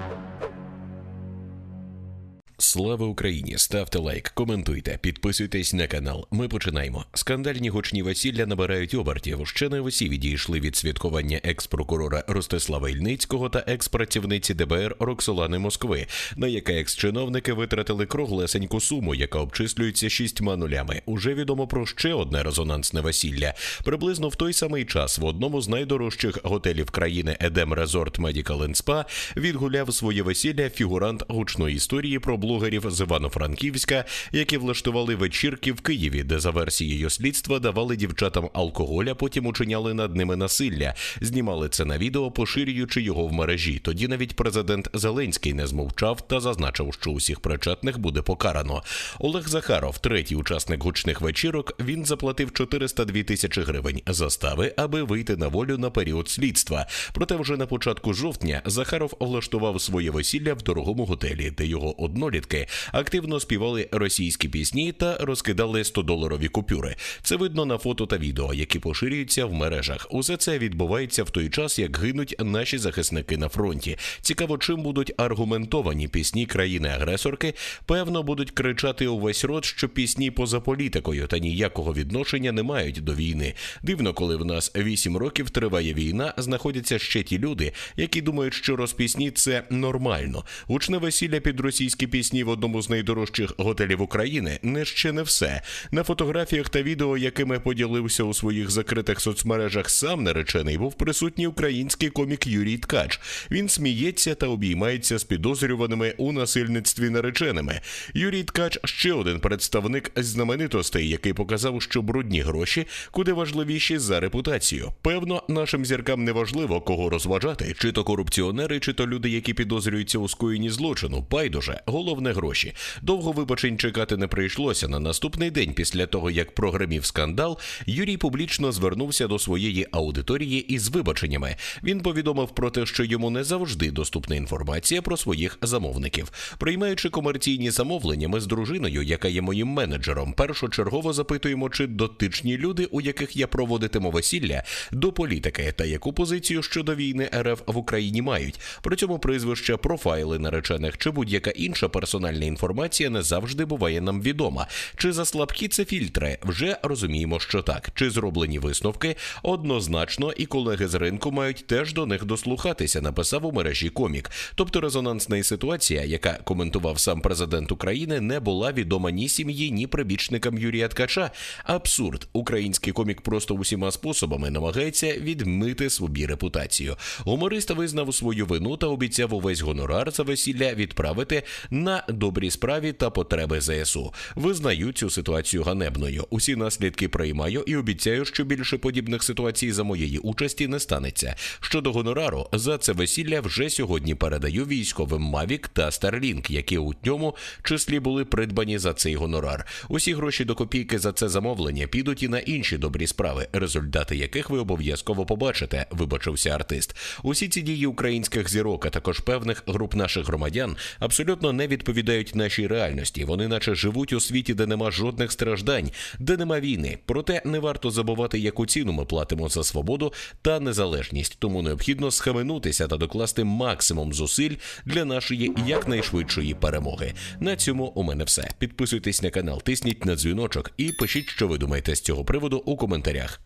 Thank you. Слава Україні! Ставте лайк, коментуйте, підписуйтесь на канал. Ми починаємо. Скандальні гучні весілля набирають обертів. Ще не усі відійшли від святкування екс-прокурора Ростислава Ільницького та екс-працівниці ДБР Роксолани Москви, на яке екс-чиновники витратили круглесеньку суму, яка обчислюється шістьма нулями. Уже відомо про ще одне резонансне весілля. Приблизно в той самий час в одному з найдорожчих готелів країни Едем Резорт Медікал Spa відгуляв своє весілля фігурант гучної історії про блогерів з Івано-Франківська, які влаштували вечірки в Києві, де за версією слідства давали дівчатам алкоголь, а потім учиняли над ними насилля. Знімали це на відео, поширюючи його в мережі. Тоді навіть президент Зеленський не змовчав та зазначив, що усіх причетних буде покарано. Олег Захаров, третій учасник гучних вечірок, він заплатив 402 тисячі гривень застави, аби вийти на волю на період слідства. Проте вже на початку жовтня Захаров влаштував своє весілля в дорогому готелі, де його однолітки активно співали російські пісні та розкидали 100-доларові купюри. Це видно на фото та відео, які поширюються в мережах. Усе це відбувається в той час, як гинуть наші захисники на фронті. Цікаво, чим будуть аргументовані пісні країни-агресорки. Певно, будуть кричати увесь рот, що пісні поза політикою та ніякого відношення не мають до війни. Дивно, коли в нас 8 років триває війна, знаходяться ще ті люди, які думають, що розпісні це нормально. Гучне весілля під російські пісні в одному з найдорожчих готелів України не ще не все. На фотографіях та відео, якими поділився у своїх закритих соцмережах сам наречений, був присутній український комік Юрій Ткач. Він сміється та обіймається з підозрюваними у насильництві нареченими. Юрій Ткач ще один представник знаменитостей, який показав, що брудні гроші куди важливіші за репутацію. Певно, нашим зіркам не важливо кого розважати, чи то корупціонери, чи то люди, які підозрюються у скоєнні злочину. Байдуже, головне гроші. Довго вибачень чекати не прийшлося. На наступний день, після того як прогремів скандал, Юрій публічно звернувся до своєї аудиторії із вибаченнями. Він повідомив про те, що йому не завжди доступна інформація про своїх замовників. Приймаючи комерційні замовлення, ми з дружиною, яка є моїм менеджером, першочергово запитуємо, чи дотичні люди, у яких я проводитиму весілля, до політики та яку позицію щодо війни РФ в Україні мають. При цьому прізвища, профайли наречених чи будь-яка інша персональна інформація не завжди буває нам відома. Чи за слабкі це фільтри? Вже розуміємо, що так. Чи зроблені висновки? Однозначно, і колеги з ринку мають теж до них дослухатися. Написав у мережі комік. Тобто резонансна ситуація, яка коментував сам президент України, не була відома ні сім'ї, ні прибічникам Юрія Ткача. Абсурд, український комік просто усіма способами намагається відмити собі репутацію. Гуморист визнав свою вину та обіцяв увесь гонорар за весілля відправити на добрій справі та потреби ЗСУ. Визнаю цю ситуацію ганебною. Усі наслідки приймаю і обіцяю, що більше подібних ситуацій за моєї участі не станеться. Щодо гонорару, за це весілля вже сьогодні передаю військовим Мавік та Starlink, які у ньому числі були придбані за цей гонорар. Усі гроші до копійки за це замовлення підуть і на інші добрі справи, результати яких ви обов'язково побачите. Вибачився артист. Усі ці дії українських зірок, а також певних груп наших громадян, абсолютно не відповідають нашій реальності. Вони, наче живуть у світі, де нема жодних страждань, де нема війни. Проте не варто забувати, яку ціну ми платимо за свободу та незалежність. Тому необхідно схаменутися та докласти максимум зусиль для нашої якнайшвидшої перемоги. На цьому у мене все. Підписуйтесь на канал, тисніть на дзвіночок і пишіть, що ви думаєте з цього приводу у коментарях.